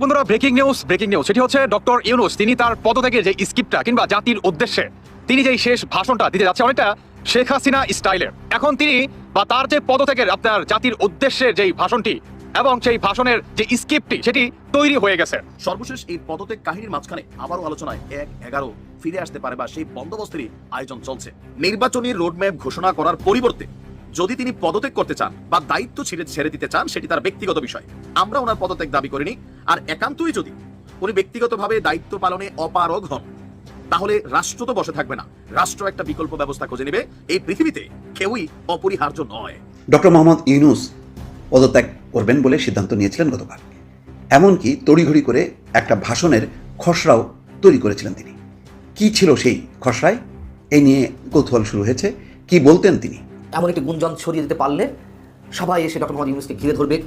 বন্ধুরা breaking news breaking news সেটি হচ্ছে ডক্টর ইউনুস, তিনি তার পদত্যাগের যে স্ক্রিপ্টটা কিংবা জাতির উদ্দেশ্যে, তিনি যেই শেষ ভাষণটা দিতে যাচ্ছে, অনেকটা শেখ হাসিনা স্টাইলের। এখন তিনি বা তার যে পদত্যাগের আপনার জাতির উদ্দেশ্যে যেই ভাষণটি এবং সেই ভাষণের যে স্ক্রিপ্টটি সেটি তৈরি হয়ে গেছে। সর্বশেষ এই পদত্যাগ কাহিনীর মাঝখানে আবারও আলোচনায় এক এগারো ফিরে আসতে পারে বা সেই বন্দোবস্তেরই আয়োজন চলছে। নির্বাচনী রোডম্যাপ ঘোষণা করার পরিবর্তে যদি তিনি পদত্যাগ করতে চান বা দায়িত্ব ছেড়ে ছেড়ে দিতে চান, সেটি তার ব্যক্তিগত বিষয়। আমরা ওনার পদত্যাগ দাবি করিনি। আর একান্তই যদি উনি ব্যক্তিগতভাবে দায়িত্ব পালনে অপারগ হন তাহলে রাষ্ট্র তো বসে থাকবে না। রাষ্ট্র একটা বিকল্প ব্যবস্থা খুঁজে নেবে। এই পৃথিবীতে কেউই অপরিহার্য নয়। ডক্টর মোহাম্মদ ইউনুস পদত্যাগ করবেন বলে সিদ্ধান্ত নিয়েছিলেন গতকাল। এমনকি তড়িঘড়ি করে একটা ভাষণের খসড়াও তৈরি করেছিলেন তিনি। কি ছিল সেই খসড়ায়? এই নিয়ে কৌতূহল শুরু হয়েছে। কি বলতেন তিনি? এমন একটি গুঞ্জন ছড়িয়ে দিতে পারলে সবাই এসে ডক্টর মোহাম্মদ ইউনুসকে ঘিরে ধরবে।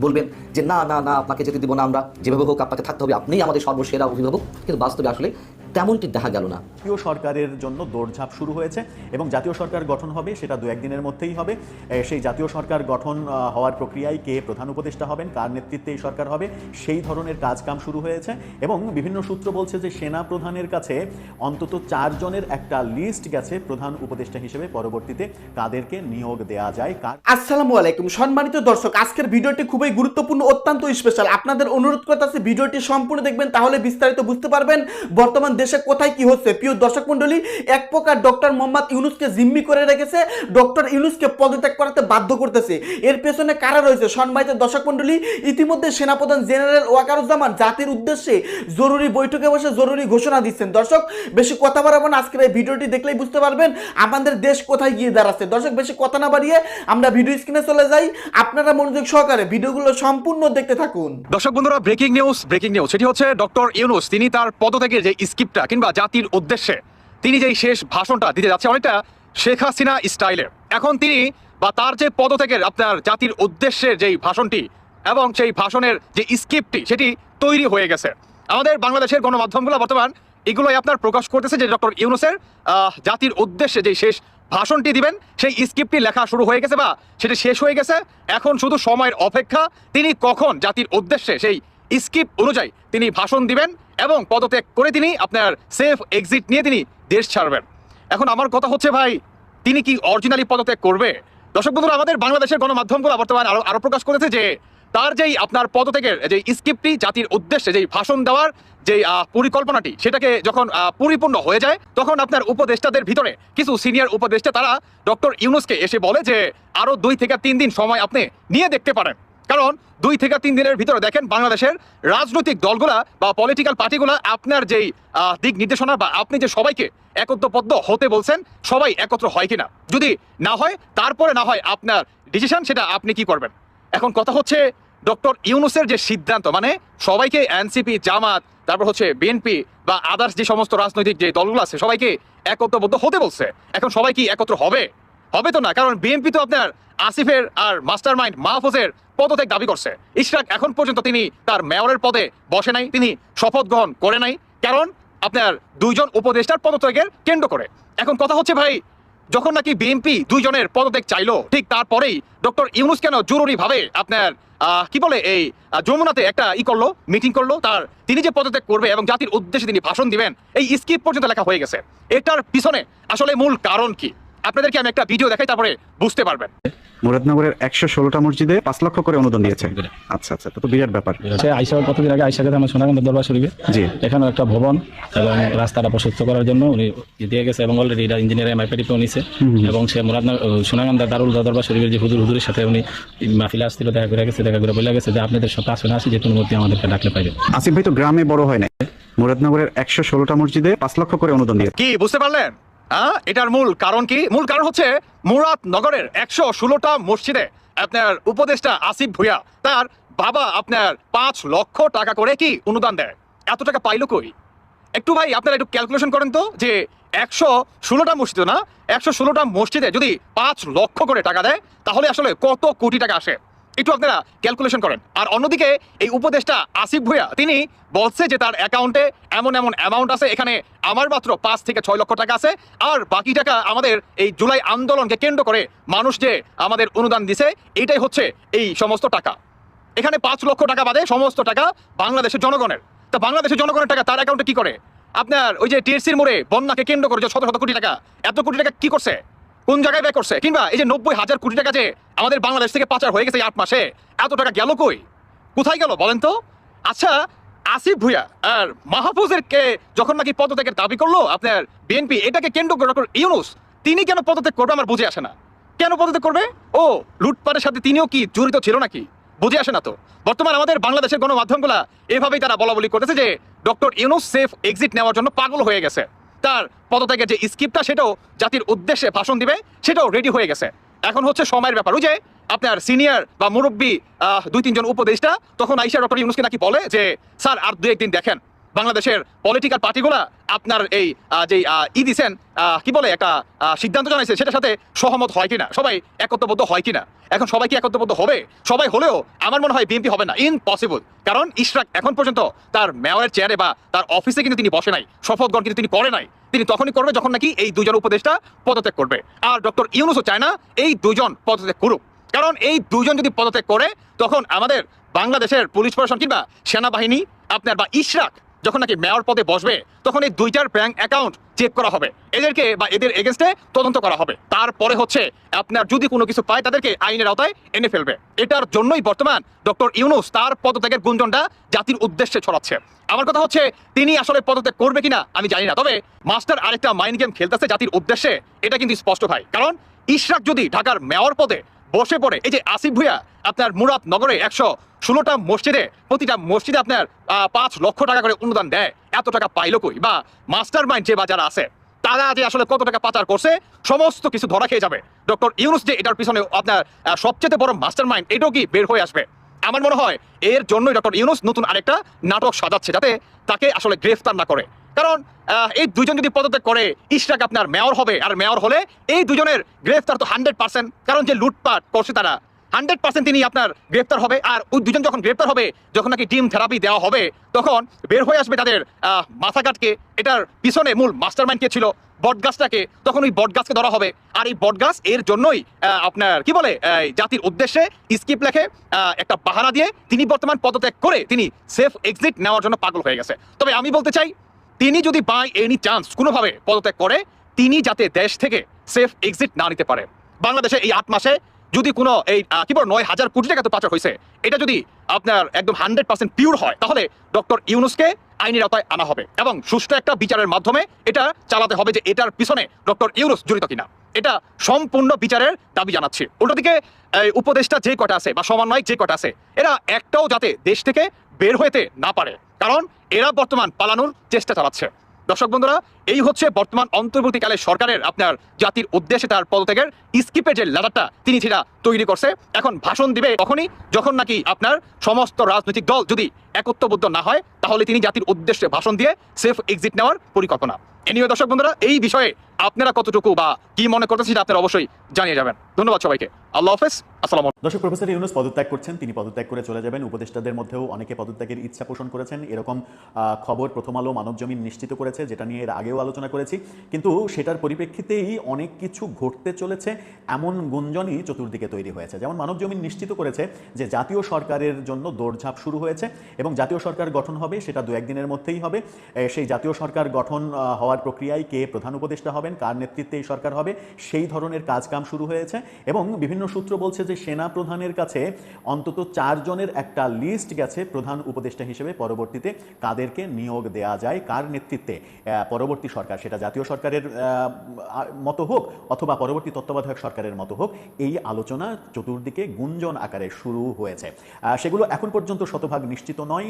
বলবেন যে না না না, আপনাকে যেতে দিব না আমরা। যেভাবে হোক আপনাকে থাকতে হবে। আপনিই আমাদের সর্বসেরা অভিভাবক। কিন্তু বাস্তবে আসলে তেমনটি দেখা গেল না। জাতীয় সরকারের জন্য দৌড়ঝাঁপ শুরু হয়েছে এবং জাতীয় সরকার গঠন হবে সেটা দু একদিনের মধ্যেই হবে। সেই জাতীয় সরকার গঠন হওয়ার প্রক্রিয়ায় কে প্রধান উপদেষ্টা হবেন কার নেতৃত্বে এই সরকার হবে সেই ধরনের কাজকাম শুরু হয়েছে এবং বিভিন্ন সূত্র বলছে যে সেনা প্রধানের কাছে অন্তত চারজনের একটা লিস্ট গেছে প্রধান উপদেষ্টা হিসেবে পরবর্তীতে কাদেরকে নিয়োগ দেয়া যায় কার আসসালামু আলাইকুম। সম্মানিত দর্শক আজকের ভিডিওটি খুবই গুরুত্বপূর্ণ অত্যন্ত স্পেশাল আপনাদের অনুরোধ করতেছি ভিডিওটি সম্পূর্ণ দেখবেন তাহলে বিস্তারিত বুঝতে পারবেন। বর্তমান দেশে কোথায় কি হচ্ছে? প্রিয় দর্শক মণ্ডলী, এক প্রকার ডক্টর মোহাম্মদ ইউনুসকে জিম্মি করে রেখেছে, ডক্টর ইউনুসকে পদত্যাগ করাতে বাধ্য করতেছে। এর পেছনে কারা রয়েছে? সম্মানিত দর্শক মণ্ডলী, ইতিমধ্যে সেনাপ্রধান জেনারেল ওয়াকারুজ্জামান জাতির উদ্দেশ্যে জরুরি বৈঠকে বসে জরুরি ঘোষণা দিচ্ছেন। দর্শক, বেশি কথা বাড়াবো না। আজকের এই ভিডিওটি দেখলেই বুঝতে পারবেন আমাদের দেশ কোথায় গিয়ে দাঁড়াচ্ছে। দর্শক, বেশি কথা না বাড়িয়ে আমরা ভিডিও স্ক্রিনে চলে যাই। আপনারা মনোযোগ সহকারে ভিডিওগুলো সম্পূর্ণ দেখতে থাকুন। দর্শক বন্ধুরা ব্রেকিং নিউজ ব্রেকিং নিউজ সেটি হচ্ছে ডক্টর ইউনুস, তিনি তার পদত্যাগের যে স্ক্রিপ্টটা কিংবা জাতির উদ্দেশ্যে তিনি যেই শেষ ভাষণটা দিতে যাচ্ছে, অনেকটা শেখ হাসিনা স্টাইলের এখন তিনি বা তার যে পদত্যাগের আপনার জাতির উদ্দেশ্যের যেই ভাষণটি এবং সেই ভাষণের যে স্ক্রিপ্টটি, সেটি তৈরি হয়ে গেছে। আমাদের বাংলাদেশের গণমাধ্যমগুলো বর্তমান এগুলোই আপনার প্রকাশ করতেছে যে ডক্টর ইউনুসের জাতির উদ্দেশ্যে যেই শেষ ভাষণটি দিবেন, সেই স্ক্রিপ্টটি লেখা শুরু হয়ে গেছে বা সেটি শেষ হয়ে গেছে। এখন শুধু সময়ের অপেক্ষা, তিনি কখন জাতির উদ্দেশ্যে সেই স্ক্রিপ্ট অনুযায়ী তিনি ভাষণ দিবেন এবং পদত্যাগ করে তিনি আপনার সেফ এক্সিট নিয়ে তিনি দেশ ছাড়বেন। এখন আমার কথা হচ্ছে ভাই, তিনি কি অরিজিনালি পদত্যাগ করবে? দর্শক বন্ধুরা, আমাদের বাংলাদেশের গণমাধ্যমগুলো বর্তমানে আরও আরও প্রকাশ করেছে যে, তার যেই আপনার পদত্যাগের যে স্ক্রিপ্টটি জাতির উদ্দেশ্যে যেই ভাষণ দেওয়ার যে পরিকল্পনাটি, সেটাকে যখন পরিপূর্ণ হয়ে যায়, তখন আপনার উপদেষ্টাদের ভিতরে কিছু সিনিয়র উপদেষ্টা, তারা ডক্টর ইউনুসকে এসে বলে যে, আরও দুই থেকে তিন দিন সময় আপনি নিয়ে দেখতে পারেন। কারণ দুই থেকে তিন দিনের ভিতরে দেখেন বাংলাদেশের রাজনৈতিক দলগুলা বা পলিটিক্যাল পার্টিগুলা আপনার যেই দিক নির্দেশনা বা আপনি যে সবাইকে একত্রবদ্ধ হতে বলছেন, সবাই একত্র হয় কিনা? যদি না হয়, তারপরে না হয় আপনার ডিসিশন সেটা আপনি কি করবেন? এখন কথা হচ্ছে ডক্টর ইউনুসের যে সিদ্ধান্ত মানে সবাইকে এনসিপি, জামাত, তারপর হচ্ছে বিএনপি বা আদার্স যে সমস্ত রাজনৈতিক যে দলগুলো আছে, সবাইকে একত্রবদ্ধ হতে বলছে। এখন সবাই কি একত্র হবে? হবে তো না, কারণ বিএনপি তো আপনার আসিফের আর মাস্টার মাইন্ড মাহফুজের পদত্যাগ দাবি করছে। ইশরাক এখন পর্যন্ত তিনি তার মেয়রের পদে বসে নাই, তিনি শপথ গ্রহণ করে নাই, কারণ আপনার দুইজন উপদেষ্টার পদত্যাগের কেন্দ্র করে। এখন কথা হচ্ছে ভাই, যখন নাকি বিএনপি দুইজনের পদত্যাগ চাইলো, ঠিক তারপরেই ডক্টর ইউনুস কেন জরুরি ভাবে আপনার কি বলে এই যমুনাতে একটা ই করল, মিটিং করল, তার, তিনি যে পদত্যাগ করবে এবং জাতির উদ্দেশ্যে তিনি ভাষণ দিবেন, এই স্কিপ পর্যন্ত লেখা হয়ে গেছে। এটার পিছনে আসলে মূল কারণ কি? আপনাদেরকে আমি একটা ভিডিও দেখাই তারপরে বুঝতে পারবেন। মুরাদনগরের একশো ষোলোটা মসজিদে পাঁচ লক্ষ করে অনুদান দিয়েছে। আচ্ছা আচ্ছা তো তো বিরাট ব্যাপার। সে আইসা কতদিন আগে? আইসা আমার সোনাগন্ধ দরবার শরীফে। জি। এখানে একটা ভবন এবং রাস্তাটা প্রশস্ত করার জন্য উনি দিয়ে গেছে এবং অলরেডি এটা ইঞ্জিনিয়ার এমআইপিটিতেও নিছে। এবং সে মুরাদনগর সোনাগন্ধা দারুল দরবার শরীফের যে হুজুর হুজুরের সাথে উনি মাহফিলে আসছিল দেখা করে গেছে দেখা করে বলে গেছে যে আপনাদের সাথে আসলে আসি যে কোনো মূর্তি আমাদেরকে ডাকলে পাইবে। আসিফ ভাই তো গ্রামে বড় হয় না মুরাদনগরের একশো ষোলোটা মসজিদে পাঁচ লক্ষ করে অনুদান দিয়েছে। কি বুঝতে পারলেন? হ্যাঁ এটার মূল কারণ কি? মূল কারণ হচ্ছে মুরাদ নগরের একশো ষোলোটা মসজিদে আপনার উপদেষ্টা আসিফ ভুইয়া, তার বাবা আপনার পাঁচ লক্ষ টাকা করে কি অনুদান দেয়? এত টাকা পাইলো কই? একটু ভাই, আপনারা একটু ক্যালকুলেশন করেন তো, যে একশো ষোলোটা মসজিদ না, একশো ষোলোটা মসজিদে যদি পাঁচ লক্ষ করে টাকা দেয়, তাহলে আসলে কত কোটি টাকা আসে? একটু আপনারা ক্যালকুলেশন করেন। আর অন্যদিকে এই উপদেশটা আসিফ ভুইয়া, তিনি বলছে যে তার অ্যাকাউন্টে এমন এমন অ্যামাউন্ট আছে, এখানে আমার মাত্র পাঁচ থেকে ছয় লক্ষ টাকা আছে, আর বাকি টাকা আমাদের এই জুলাই আন্দোলনকে কেন্দ্র করে মানুষ যে আমাদের অনুদান দিছে এইটাই হচ্ছে এই সমস্ত টাকা। এখানে পাঁচ লক্ষ টাকা বাদে সমস্ত টাকা বাংলাদেশের জনগণের। তা বাংলাদেশের জনগণের টাকা তার অ্যাকাউন্টে কি করে? আপনার ওই যে টিএসসির মোড়ে বন্যাকে কেন্দ্র করে যে শত শত কোটি টাকা, এত কোটি টাকা কি করছে? কোন জায়গায় ব্যয় করছে? কিংবা এই যে নব্বই হাজার কোটি টাকা যে আমাদের বাংলাদেশ থেকে পাচার হয়ে গেছে আট মাসে, এত টাকা গেল কই? কোথায় গেল বলেন তো? আচ্ছা আসিফ ভুইয়া আর মাহফুজের কে যখন নাকি পদত্যাগের দাবি করল আপনার বিএনপি, এটাকে কেন্দ্র করে ডক্টর ইউনুস, তিনি কেন পদত্যাগ করবে আমার বুঝে আসে না। কেন পদত্যাগ করবে? ও, লুটপাটের সাথে তিনিও কি জড়িত ছিল নাকি? বুঝে আসে না তো। বর্তমান আমাদের বাংলাদেশের গণমাধ্যমগুলা এভাবেই তারা বলা বলি করতেছে যে ডক্টর ইউনুস সেফ এক্সিট নেওয়ার জন্য পাগল হয়ে গেছে। তার পদত্যাগের যে স্কিপটা, সেটাও জাতির উদ্দেশ্যে ভাষণ দিবে, সেটাও রেডি হয়ে গেছে। এখন হচ্ছে সময়ের ব্যাপার। ওই যে আপনার সিনিয়র বা মুরব্বী দুই তিনজন উপদেষ্টা, তখন আইসা ডক্টর ইউনুসকে নাকি বলে যে, স্যার, আর দু একদিন দেখেন। বাংলাদেশের পলিটিক্যাল পার্টিগুলা আপনার এই যে ই দিছেন কি বলে একটা সিদ্ধান্ত জানাইছে, সেটার সাথে সহমত হয় কিনা? সবাই একত্রবদ্ধ হয় কিনা? এখন সবাই কি একত্রবদ্ধ হবে? সবাই হলেও আমার মনে হয় বিএনপি হবে না। ইম্পসিবল কারণ ইশরাক এখন পর্যন্ত তার মেয়রের চেয়ারে বা তার অফিসে কিন্তু তিনি বসে নাই। শপথ কিন্তু তিনি করে নাই। তিনি তখনই করবে যখন নাকি এই দুজন উপদেষ্টা পদত্যাগ করবে। আর ডক্টর ইউনুসও চায় না এই দুজন পদত্যাগ করুক। কারণ এই দুজন যদি পদত্যাগ করে, তখন আমাদের বাংলাদেশের পুলিশ প্রশাসন কিংবা সেনাবাহিনী আপনার বা ইশরাক যখন নাকি মেয়র পদে বসবে, তখন এই দুইটার ব্যাংক অ্যাকাউন্ট চেক করা হবে। এদেরকে বা এদের এগেনস্টে তদন্ত করা হবে। তারপরে হচ্ছে, আপনার যদি কোনো কিছু পায়, তাদেরকে আইনের আওতায় এনে ফেলবে। এটার জন্যই বর্তমান ডক্টর ইউনুস তার পদত্যাগের গুঞ্জনটা জাতির উদ্দেশ্যে ছড়াচ্ছে। আমার কথা হচ্ছে, তিনি আসলে পদত্যাগ করবে কিনা, আমি জানি না। তবে মাস্টার আরেকটা মাইন্ড গেম খেলতেছে জাতির উদ্দেশ্যে, এটা কিন্তু স্পষ্ট ভাই। কারণ ইশরাক যদি ঢাকার মেয়র পদে বসে পড়ে, এই যে আসিফ ভুইয়া, আপনার মুরাদ নগরে একশো ষোলোটা মসজিদে, প্রতিটা মসজিদে আপনার পাঁচ লক্ষ টাকা করে অনুদান দেয়। এত টাকা পাইলো কই? বা মাস্টার মাইন্ড যে বা যারা আছে, তারা যে আসলে কত টাকা পাচার করছে, সমস্ত কিছু ধরা খেয়ে যাবে। ডক্টর ইউনুস যে এটার পিছনে আপনার সবচেয়ে বড় মাস্টার মাইন্ড এটাও কি বের হয়ে আসবে? আমার মনে হয় এর জন্যই ডক্টর ইউনুস নতুন আরেকটা নাটক সাজাচ্ছে, যাতে তাকে আসলে গ্রেফতার না করে। কারণ এই দুজন যদি পদত্যাগ করে ইশরাক আপনার মেয়র হবে, আর মেয়র হলে এই দুজনের গ্রেফতার তো হান্ড্রেড পার্সেন্ট কারণ যে লুটপাট করছে তারা হান্ড্রেড পার্সেন্ট তিনি আপনার গ্রেফতার হবে। আর দুজন যখন গ্রেফতার হবে, যখন নাকি টিম থেরাপি দেওয়া হবে, তখন বের হয়ে আসবে তাদের এটার পিছনে মূল মাস্টার মাইন্ড কে ছিল? বটগাছটাকে। তখন ওই বটগাছকে ধরা হবে। আর এই বটগাছ, এর জন্যই আপনার কি বলে জাতির উদ্দেশ্যে স্কিপ লেখে একটা বাহানা দিয়ে তিনি বর্তমান পদত্যাগ করে তিনি সেফ এক্সিট নেওয়ার জন্য পাগল হয়ে গেছে। তবে আমি বলতে চাই, তিনি যদি বাই এনি চান্স কোনোভাবে পদত্যাগ করে, তিনি যাতে দেশ থেকে সেফ এক্সিট না নিতে পারে। বাংলাদেশে এই আট মাসে যদি কোনো এই কি বল, নয় হাজার কোটি টাকা তো পাচার হয়েছে, এটা যদি আপনার একদম হান্ড্রেড পার্সেন্ট পিওর হয়, তাহলে ডক্টর ইউনুসকে আইনের আওতায় আনা হবে এবং সুষ্ঠু একটা বিচারের মাধ্যমে এটা চালাতে হবে যে এটার পিছনে ডক্টর ইউনুস জড়িত কিনা। এটা সম্পূর্ণ বিচারের দাবি জানাচ্ছি। অন্যদিকে, এই উপদেষ্টা যে কটা আছে, বা সমন্বয়ক যে কটা আছে, এরা একটাও যাতে দেশ থেকে বের হইতে না পারে। কারণ এরা বর্তমান পালানোর চেষ্টা চালাচ্ছে। দর্শক বন্ধুরা, এই হচ্ছে বর্তমান অন্তর্বর্তীকালে সরকারের আপনার জাতির উদ্দেশ্যে তার পদত্যাগের স্কিপের যে লাদারটা তিনি সেটা তৈরি করছে। এখন ভাষণ দিবে তখনই, যখন নাকি আপনার সমস্ত রাজনৈতিক দল যদি একত্রবদ্ধ না হয়, তাহলে তিনি জাতির উদ্দেশ্যে ভাষণ দিয়ে সেফ এক্সিট নেওয়ার পরিকল্পনা। এনিও দর্শক বন্ধুরা, এই বিষয়ে আপনারা কতটুকু বা কি মনে করতেছেন সেটা আপনারা অবশ্যই জানিয়ে যাবেন। ধন্যবাদ সবাইকে। আল্লাহ হাফেজ, আসসালাম দর্শক, প্রফেসর ইউনুস পদত্যাগ করছেন, তিনি পদত্যাগ করে চলে যাবেন। উপদেষ্টাদের মধ্যেও অনেকে পদত্যাগের ইচ্ছা পোষণ করেছেন। এরকম খবর প্রথম আলো মানব জমিন নিশ্চিত করেছে, যেটা নিয়ে এর আগেও আলোচনা করেছি। কিন্তু সেটার পরিপ্রেক্ষিতেই অনেক কিছু ঘটতে চলেছে, এমন গুঞ্জনই চতুর্দিকে তৈরি হয়েছে। যেমন মানব জমিন নিশ্চিত করেছে যে জাতীয় সরকারের জন্য দৌড়ঝাঁপ শুরু হয়েছে এবং জাতীয় সরকার গঠন হবে, সেটা দু একদিনের মধ্যেই হবে। সেই জাতীয় সরকার গঠন হওয়ার প্রক্রিয়ায় কে প্রধান উপদেষ্টা হবেন কার নেতৃত্বে এই সরকার হবে, সেই ধরনের কাজকাম শুরু হয়েছে এবং বিভিন্ন সূত্র বলছে যে সেনা প্রধানের কাছে অন্তত চারজনের একটা লিস্ট গেছে প্রধান উপদেষ্টা হিসেবে পরবর্তীতে কাদেরকে নিয়োগ দেয়া যায়, কার নেতৃত্বে পরবর্তী সরকার, সেটা জাতীয় সরকারের মতো হোক অথবা পরবর্তী তত্ত্বাবধায়ক সরকারের মতো হোক, এই আলোচনা চতুর্দিকে গুঞ্জন আকারে শুরু হয়েছে। সেগুলো এখন পর্যন্ত শতভাগ নিশ্চিত নয়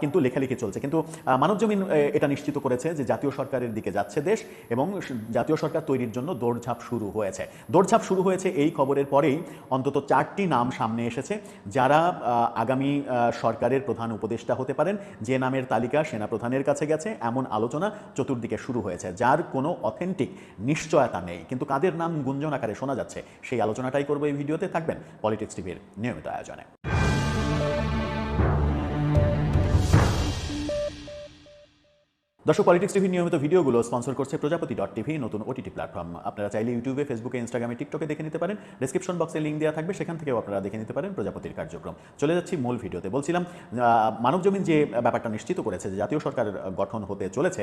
কিন্তু লেখালেখি চলছে। কিন্তু মানবজমিন এটা নিশ্চিত করেছে যে জাতীয় সরকারের দিকে যাচ্ছে দেশ এবং জাতীয় সরকার তৈরির জন্য দৌড়ঝাঁপ শুরু হয়েছে। দৌড়ঝাঁপ শুরু হয়েছে এই খবরের পরেই অন্তত চারটি নাম সামনে এসেছে। যারা আগামী সরকারের প্রধান উপদেষ্টা হতে পারেন, যে নামের তালিকা সেনাপ্রধানের কাছে গেছে, এমন আলোচনা চতুর্দিকে শুরু হয়েছে, যার কোনো অথেন্টিক নিশ্চয়তা নেই। কিন্তু কাদের নাম গুঞ্জন আকারে শোনা যাচ্ছে, সেই আলোচনাটাই করব এই ভিডিওতে। থাকবেন পলিটিক্স টিভির নিয়মিত আয়োজনে। দর্শক পলিটিক্স টিভির নিয়মিত ভিডিওগুলো স্পন্সর করছে প্রজাপতি ডট টিভি নতুন ওটিটি প্ল্যাটফর্ম আপনারা চাইলে ইউটিউবে ফেসবুকে ইনস্টাগ্রামে টিকটকে দেখে নিতে পারেন। ডিসক্রিপশন বক্সে লিঙ্ক দেওয়া থাকবে, সেখান থেকেও আপনারা দেখে নিতে পারেন প্রজাপতির কার্যক্রম। চলে যাচ্ছি মূল ভিডিওতে। বলছিলাম মানব জমিন যে ব্যাপারটা নিশ্চিত করেছে যে জাতীয় সরকার গঠন হতে চলেছে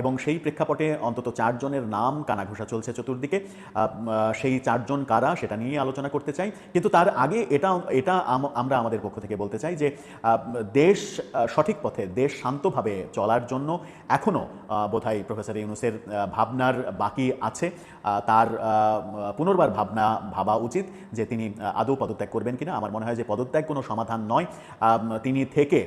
এবং সেই প্রেক্ষাপটে অন্তত চারজনের নাম কানাঘুষা চলছে চতুর্দিকে সেই চারজন কারা সেটা নিয়ে আলোচনা করতে চাই। কিন্তু তার আগে এটা এটা আমরা আমাদের পক্ষ থেকে বলতে চাই যে দেশ সঠিক পথে, দেশ শান্তভাবে চলার জন্য এখনও বোধহয় প্রফেসর ইউনুসের ভাবনার বাকি আছে। তার পুনর্বার ভাবনা ভাবা উচিত যে তিনি আদৌ পদত্যাগ করবেন কিনা। আমার মনে হয় যে পদত্যাগ কোনো সমাধান নয়। তিনি থেকে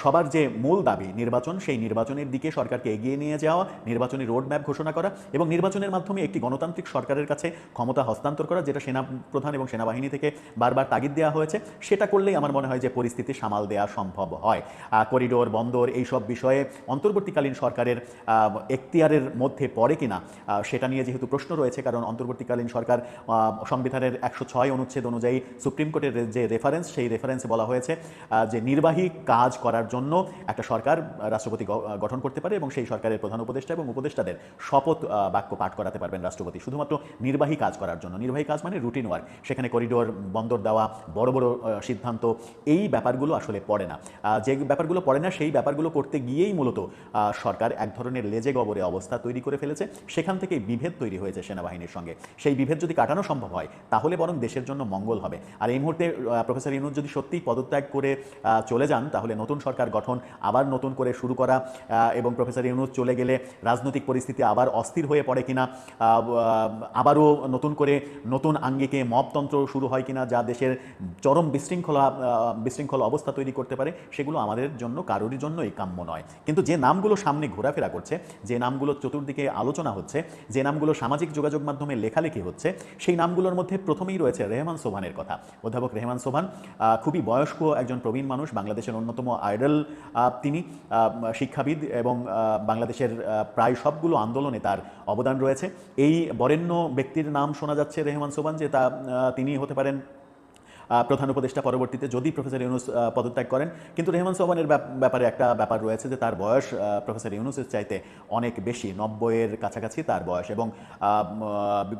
সবার যে মূল দাবি, নির্বাচন, সেই নির্বাচনের দিকে সরকারকে এগিয়ে নিয়ে যাওয়া, নির্বাচনী রোড ম্যাপ ঘোষণা করা এবং নির্বাচনের মাধ্যমে একটি গণতান্ত্রিক সরকারের কাছে ক্ষমতা হস্তান্তর করা, যেটা সেনা প্রধান এবং সেনাবাহিনী থেকে বারবার তাগিদ দেওয়া হয়েছে, সেটা করলেই আমার মনে হয় যে পরিস্থিতি সামাল দেওয়া সম্ভব হয়। করিডোর, বন্দর, এইসব বিষয়ে বিষয়ে অন্তর্বর্তীকালীন সরকারের এখতিয়ারের মধ্যে পড়ে কিনা সেটা নিয়ে যেহেতু প্রশ্ন রয়েছে, কারণ অন্তর্বর্তীকালীন সরকার সংবিধানের একশো ছয় অনুচ্ছেদ অনুযায়ী সুপ্রিম কোর্টের যে রেফারেন্স সেই রেফারেন্সে বলা হয়েছে যে নির্বাহী কাজ করার জন্য একটা সরকার রাষ্ট্রপতি গঠন করতে পারে এবং সেই সরকারের প্রধান উপদেষ্টা এবং উপদেষ্টাদের শপথ বাক্য পাঠ করাতে পারবেন রাষ্ট্রপতি। শুধুমাত্র নির্বাহী কাজ করার জন্য, নির্বাহী কাজ মানে রুটিন ওয়ার্ক সেখানে করিডোর বন্দর দেওয়া, বড় বড় সিদ্ধান্ত, এই ব্যাপারগুলো আসলে পড়ে না। যে ব্যাপারগুলো পড়ে না, সেই ব্যাপারগুলো করতে গিয়েই মূলত সরকার এক ধরনের লেজে গবরে অবস্থা তৈরি করে ফেলেছে। সেখান থেকেই বিভেদ তৈরি হয়েছে সেনাবাহিনীর সঙ্গে। সেই বিভেদ যদি কাটানো সম্ভব হয়, তাহলে বরং দেশের জন্য মঙ্গল হবে। আর এই মুহূর্তে প্রফেসর ইউনুস যদি সত্যিই পদত্যাগ করে চলে যান, তাহলে নতুন সরকার গঠন, আবার নতুন করে শুরু করা এবং প্রফেসর ইউনুস চলে গেলে রাজনৈতিক পরিস্থিতি আবার অস্থির হয়ে পড়ে কিনা আবারও নতুন করে নতুন আঙ্গিকে মবতন্ত্র শুরু হয় কিনা, যা দেশের চরম বিশৃঙ্খলা বিশৃঙ্খল অবস্থা তৈরি করতে পারে, সেগুলো আমাদের জন্য কারোরই জন্যই কাম্য নয়। কিন্তু যে নামগুলো সামনে ঘোরাফেরা করছে, যে নামগুলো চতুর্দিকে আলোচনা হচ্ছে, যে নামগুলো সামাজিক যোগাযোগ মাধ্যমে লেখালেখি হচ্ছে, সেই নামগুলোর মধ্যে প্রথমেই রয়েছে রেহমান সোভানের কথা। অধ্যাপক রেহমান সোভান খুবই বয়স্ক একজন প্রবীণ মানুষ, বাংলাদেশের অন্যতম আইডল তিনি শিক্ষাবিদ এবং বাংলাদেশের প্রায় সবগুলো আন্দোলনে তার অবদান রয়েছে। এই বরেণ্য ব্যক্তির নাম শোনা যাচ্ছে রেহমান সোভান, যে তা তিনি হতে পারেন প্রধান উপদেষ্টা পরবর্তীতে যদি প্রফেসর ইউনুস পদত্যাগ করেন। কিন্তু রেহমান সোহানের ব্যাপ- ব্যাপারে একটা ব্যাপার রয়েছে যে তার বয়স প্রফেসর ইউনুসের চাইতে অনেক বেশি, নব্বইয়ের কাছাকাছি তার বয়স। এবং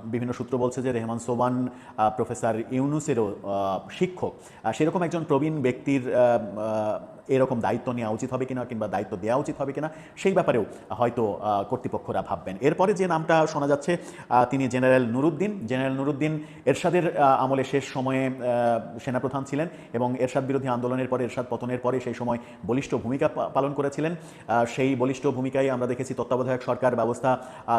বিভিন্ন সূত্র বলছে যে রেহমান সোবান প্রফেসর ইউনুসেরও শিক্ষক। সেরকম একজন প্রবীণ ব্যক্তির এরকম দায়িত্ব নেওয়া উচিত হবে কিনা কিংবা দায়িত্ব দেওয়া উচিত হবে কিনা, সেই ব্যাপারেও হয়তো কর্তৃপক্ষরা ভাববেন। এরপরে যে নামটা শোনা যাচ্ছে তিনি জেনারেল নুরুদ্দিন। জেনারেল নুরুদ্দিন এরশাদের আমলে শেষ সময়ে সেনাপ্রধান ছিলেন এবং এরশাদ বিরোধী আন্দোলনের পরে, এরশাদ পতনের পরে সেই সময় বলিষ্ঠ ভূমিকা পালন করেছিলেন। সেই বলিষ্ঠ ভূমিকায় আমরা দেখেছি তত্ত্বাবধায়ক সরকার ব্যবস্থা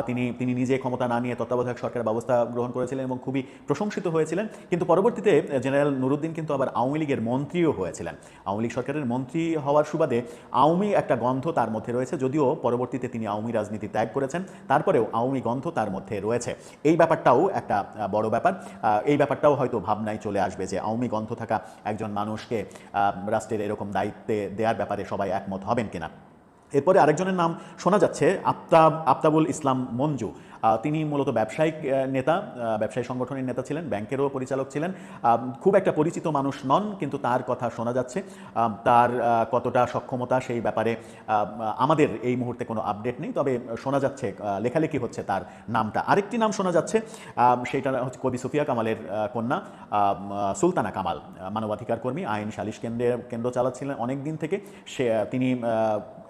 তিনি তিনি নিজে ক্ষমতা না নিয়ে তত্ত্বাবধায়ক সরকার ব্যবস্থা গ্রহণ করেছিলেন এবং খুবই প্রশংসিত হয়েছিলেন। কিন্তু পরবর্তীতে জেনারেল নুরুদ্দিন কিন্তু আবার আওয়ামী লীগের মন্ত্রীও হয়েছিলেন। আওয়ামী লীগ সরকারের মন্ত্রী হওয়ার সুবাদে আওয়ামী একটা গন্ধ তার মধ্যে রয়েছে, যদিও পরবর্তীতে তিনি আওয়ামী রাজনীতি ত্যাগ করেছেন, তারপরেও আওয়ামী গন্ধ তার মধ্যে রয়েছে। এই ব্যাপারটাও একটা বড় ব্যাপার। এই ব্যাপারটাও হয়তো ভাবনায় চলে আসবে যে আওয়ামী গন্ধ থাকা একজন মানুষকে রাষ্ট্রের এরকম দায়িত্বে দেওয়ার ব্যাপারে সবাই একমত হবেন কিনা। এরপরে আরেকজনের নাম শোনা যাচ্ছে, আফতাব, আফতাবুল ইসলাম মঞ্জু। তিনি মূলত ব্যবসায়িক নেতা ব্যবসায়ী সংগঠনের নেতা ছিলেন, ব্যাংকেরও পরিচালক ছিলেন। খুব একটা পরিচিত মানুষ নন, কিন্তু তার কথা শোনা যাচ্ছে। তার কতটা সক্ষমতা সেই ব্যাপারে আমাদের এই মুহূর্তে কোনো আপডেট নেই। তবে শোনা যাচ্ছে লেখালেখি হচ্ছে তার নামটা। আরেকটি নাম শোনা যাচ্ছে সেটা হচ্ছে কবি সুফিয়া কামালের কন্যা সুলতানা কামাল মানবাধিকার কর্মী, আইন সালিশ কেন্দ্রে, কেন্দ্র চালাচ্ছিলেন অনেক দিন থেকে। সে তিনি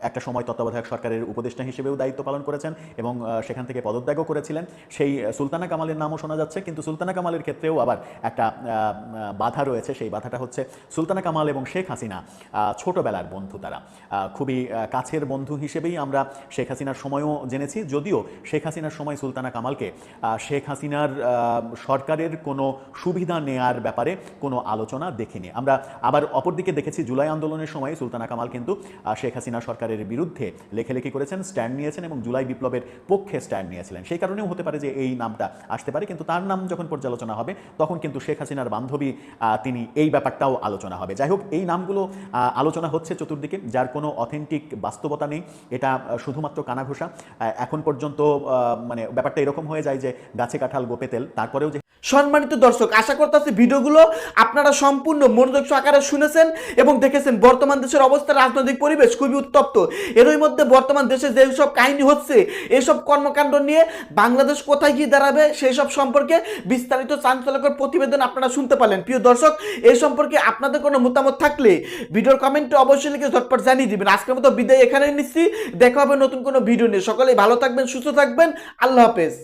একটা সময় তত্ত্বাবধায়ক সরকারের উপদেষ্টা হিসেবেও দায়িত্ব পালন করেছেন এবং সেখান থেকে পদত্যাগও করেছিলেন। সেই সুলতানা কামালের নামও শোনা যাচ্ছে, কিন্তু সুলতানা কামালের ক্ষেত্রেও আবার একটা বাধা রয়েছে। সেই বাধাটা হচ্ছে সুলতানা কামাল এবং শেখ হাসিনা ছোটবেলার বন্ধু তারা। খুবই কাছের বন্ধু হিসেবেই আমরা শেখ হাসিনার সময়ও জেনেছি। যদিও শেখ হাসিনার সময় সুলতানা কামালকে শেখ হাসিনার সরকারের কোনো সুবিধা নেয়ার ব্যাপারে কোনো আলোচনা দেখিনি। আমরা আবার অপরদিকে দেখেছি, জুলাই আন্দোলনের সময় সুলতানা কামাল কিন্তু শেখ হাসিনা সরকারের বিরুদ্ধে লেখালেখি করেছেন, স্ট্যান্ড নিয়েছেন এবং জুলাই বিপ্লবের পক্ষে স্ট্যান্ড নিয়েছিলেন। সেই কারণেও হতে পারে যে এই নামটা আসতে পারে, কিন্তু তার নাম যখন পর্যালোচনা হবে, তখন কিন্তু শেখ হাসিনার বান্ধবী তিনি এই ব্যাপারটাও আলোচনা হবে। যাই হোক, এই নামগুলো আলোচনা হচ্ছে চতুর্দিকে, যার কোনো অথেন্টিক বাস্তবতা নেই। এটা শুধুমাত্র কানাঘোষা। এখন পর্যন্ত মানে ব্যাপারটা এরকম হয়ে যায় যে গাছে কাঁঠাল, গোপে তেল, তারপরেও যে সম্মানিত দর্শক, আশা করতেছি ভিডিওগুলো আপনারা সম্পূর্ণ মনোযোগ সহকারে শুনেছেন এবং দেখেছেন। বর্তমান দেশের অবস্থা, রাজনৈতিক পরিবেশ খুবই উত্তপ্ত। এরই মধ্যে বর্তমান দেশে যে সব কাহিনী হচ্ছে এইসব কর্মকাণ্ড নিয়ে বাংলাদেশ কোথায় গিয়ে দাঁড়াবে সেই সব সম্পর্কে বিস্তারিত চাঞ্চলকর প্রতিবেদন আপনারা শুনতে পারলেন। প্রিয় দর্শক এই সম্পর্কে আপনাদের কোনো মতামত থাকলে ভিডিওর কমেন্টে অবশ্যই লিখে ঝটপট জানিয়ে দিবেন। আজকের মতো বিদায় এখানে নিচ্ছি। দেখা হবে নতুন কোনো ভিডিও নিয়ে। সকলেই ভালো থাকবেন, সুস্থ থাকবেন। আল্লাহ হাফেজ।